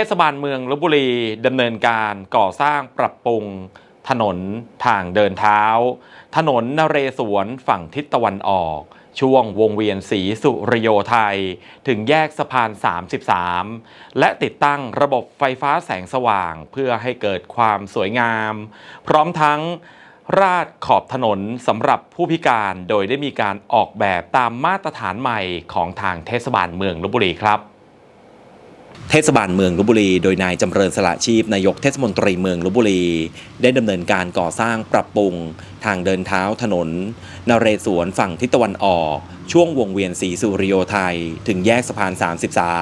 เทศบาลเมืองลบบุรีดำเนินการก่อสร้างปรับปรุง ถนนทางเดินเท้า ถนนนเรศวรฝั่งทิศตะวันออก ช่วงวงเวียนศรีสุริโยไทย ถึงแยกสะพาน 33 และติดตั้งระบบไฟฟ้าแสงสว่างเพื่อให้เกิดความสวยงาม พร้อมทั้งราดขอบถนนสำหรับผู้พิการโดยได้มีการออกแบบตามมาตรฐานใหม่ของทางเทศบาลเมืองลบบุรีครับ เทศบาลเมืองลบบุรี โดยนายจำเริญสละชีพนายกเทศมนตรีเมืองลบบุรี ได้ดำเนินการก่อสร้างปรับปรุง ทางเดินเท้าถนนนเรศวรฝั่งทิศตะวันออก ช่วงวงเวียนศรีสุริโยไทย ถึงแยกสะพาน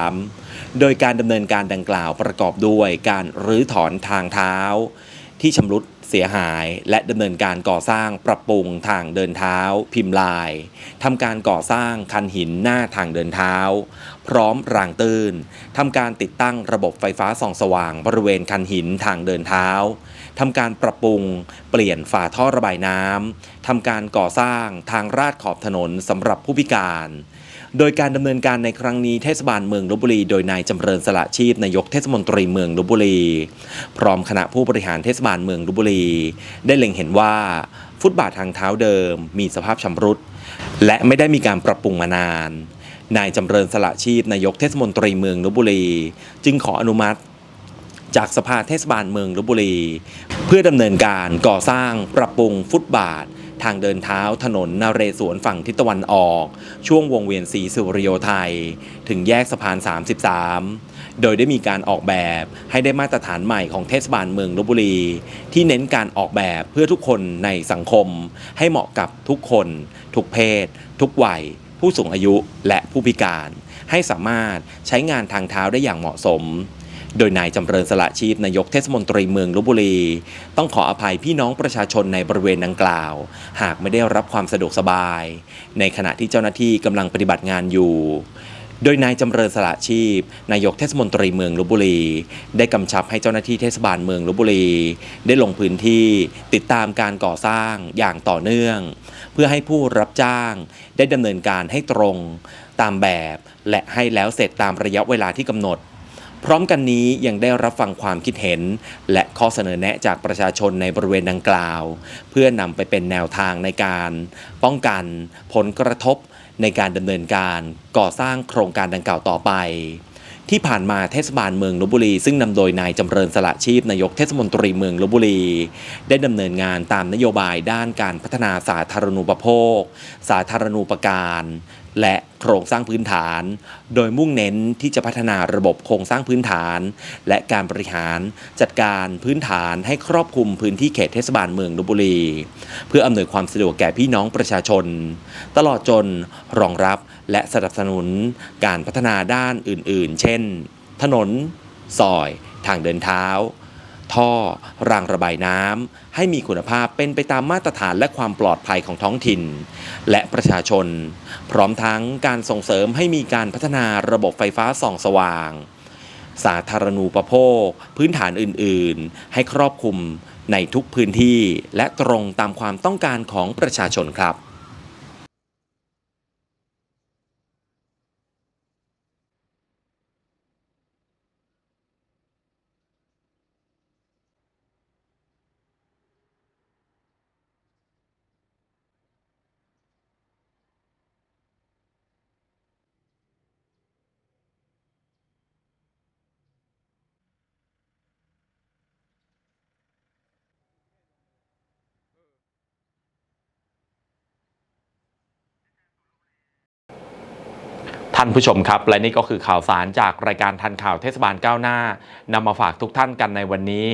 33 โดยการดำเนินการดังกล่าวประกอบด้วยการรื้อถอนทางเท้า ที่ชำรุดเสียหายและดำเนินการก่อสร้างปรับปรุงทางเดินเท้า พิมพ์ลายทำการก่อสร้างคันหินหน้าทางเดินเท้า พร้อมรางตื้นทำการติดตั้งระบบไฟฟ้าส่องสว่างบริเวณคันหินทางเดินเท้าทำการปรับปรุง เปลี่ยนฝาท่อระบายน้ำทำการก่อสร้างทางราดขอบถนนสำหรับผู้พิการโดยการดำเนินการในครั้งนี้เทศบาลเมืองลบบุรี โดยนายจำเริญสละชีพนายกเทศมนตรีเมืองลบบุรี พร้อมคณะผู้บริหารเทศบาลเมืองลบบุรี ได้เล็งเห็นว่า ฟุตบาททางเท้าเดิม มีสภาพชำรุด และไม่ได้มีการปรับปรุงมานาน นายจำเริญสละชีพนายกเทศมนตรีเมืองลบบุรี จึงขออนุมัติจากสภาเทศบาลเมืองลบบุรี เพื่อดำเนินการก่อสร้างปรับปรุงฟุตบาท ทางเดินเท้าถนนนาเรศวรฝั่งทิศตะวันออก ช่วงวงเวียนศรีสุริโยไทย ถึงแยกสะพาน 33 โดยได้มีการออกแบบให้ได้มาตรฐานใหม่ของเทศบาลเมืองลบบุรี ที่เน้นการออกแบบเพื่อทุกคนในสังคม ให้เหมาะกับทุกคน ทุกเพศ ทุกวัย ผู้สูงอายุและผู้พิการ ให้สามารถใช้งานทางเท้าได้อย่างเหมาะสม โดยนายจำเริญสละชีพนายกเทศมนตรีเมืองลบบุรี ต้องขออภัยพี่น้องประชาชนในบริเวณดังกล่าว หากไม่ได้รับความสะดวกสบาย ในขณะที่เจ้าหน้าที่กำลังปฏิบัติงานอยู่ โดยนายจำเริญสละชีพ นายกเทศมนตรีเมืองลบบุรี ได้กำชับให้เจ้าหน้าที่เทศบาลเมืองลบบุรี ได้ลงพื้นที่ติดตามการก่อสร้างอย่างต่อเนื่อง เพื่อให้ผู้รับจ้างได้ดำเนินการให้ตรง ตามแบบ และให้แล้วเสร็จตามระยะเวลาที่กำหนด พร้อมกันนี้ยังได้รับฟังความคิดเห็น และข้อเสนอแนะจากประชาชนในบริเวณดังกล่าว เพื่อนำไปเป็นแนวทางในการ ป้องกัน ผลกระทบ ในการดำเนินการก่อสร้างโครงการดังกล่าวต่อไป ที่ผ่านมาเทศบาลเมืองลบบุรี ซึ่งนำโดยนายจำเริญสละชีพนายกเทศมนตรีเมืองลบบุรี ได้ดำเนินงานตามนโยบายด้านการพัฒนาสาธารณูปโภค สาธารณูปการ และโครงสร้างพื้นฐาน โดยมุ่งเน้นที่จะพัฒนาระบบโครงสร้างพื้นฐาน และการบริหารจัดการพื้นฐานให้ครอบคลุมพื้นที่เขตเทศบาลเมืองลบบุรี เพื่ออำนวยความสะดวกแก่พี่น้องประชาชน ตลอดจนรองรับและสนับสนุนการพัฒนาด้านอื่น ๆ เช่น ถนน ซอย ทางเดินเท้า ท่อ รางระบายน้ำให้มีคุณภาพเป็นไปตามมาตรฐานและความปลอดภัยของท้องถิ่น และประชาชน พร้อมทั้งการส่งเสริมให้มีการพัฒนาระบบไฟฟ้าส่องสว่าง สาธารณูปโภค พื้นฐานอื่น ๆ ให้ครอบคลุมในทุกพื้นที่และตรงตามความต้องการของประชาชนครับ ท่านผู้ชมครับ และนี่ก็คือข่าวสารจากรายการทันข่าวเทศบาลก้าวหน้านำมาฝากทุกท่านกันในวันนี้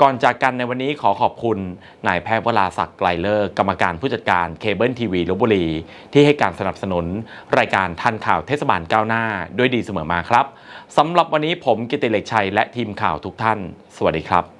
ก่อนจากกันในวันนี้ขอขอบคุณนายแพทย์วราศักดิ์ไกลเลิกกรรมการผู้จัดการเคเบิลทีวีลบบุรี ที่ให้การสนับสนุน รายการทันข่าวเทศบาลก้าวหน้า ด้วยดีเสมอมาครับสำหรับวันนี้ผมกิติเล็กชัยและทีมข่าวทุกท่าน สวัสดีครับ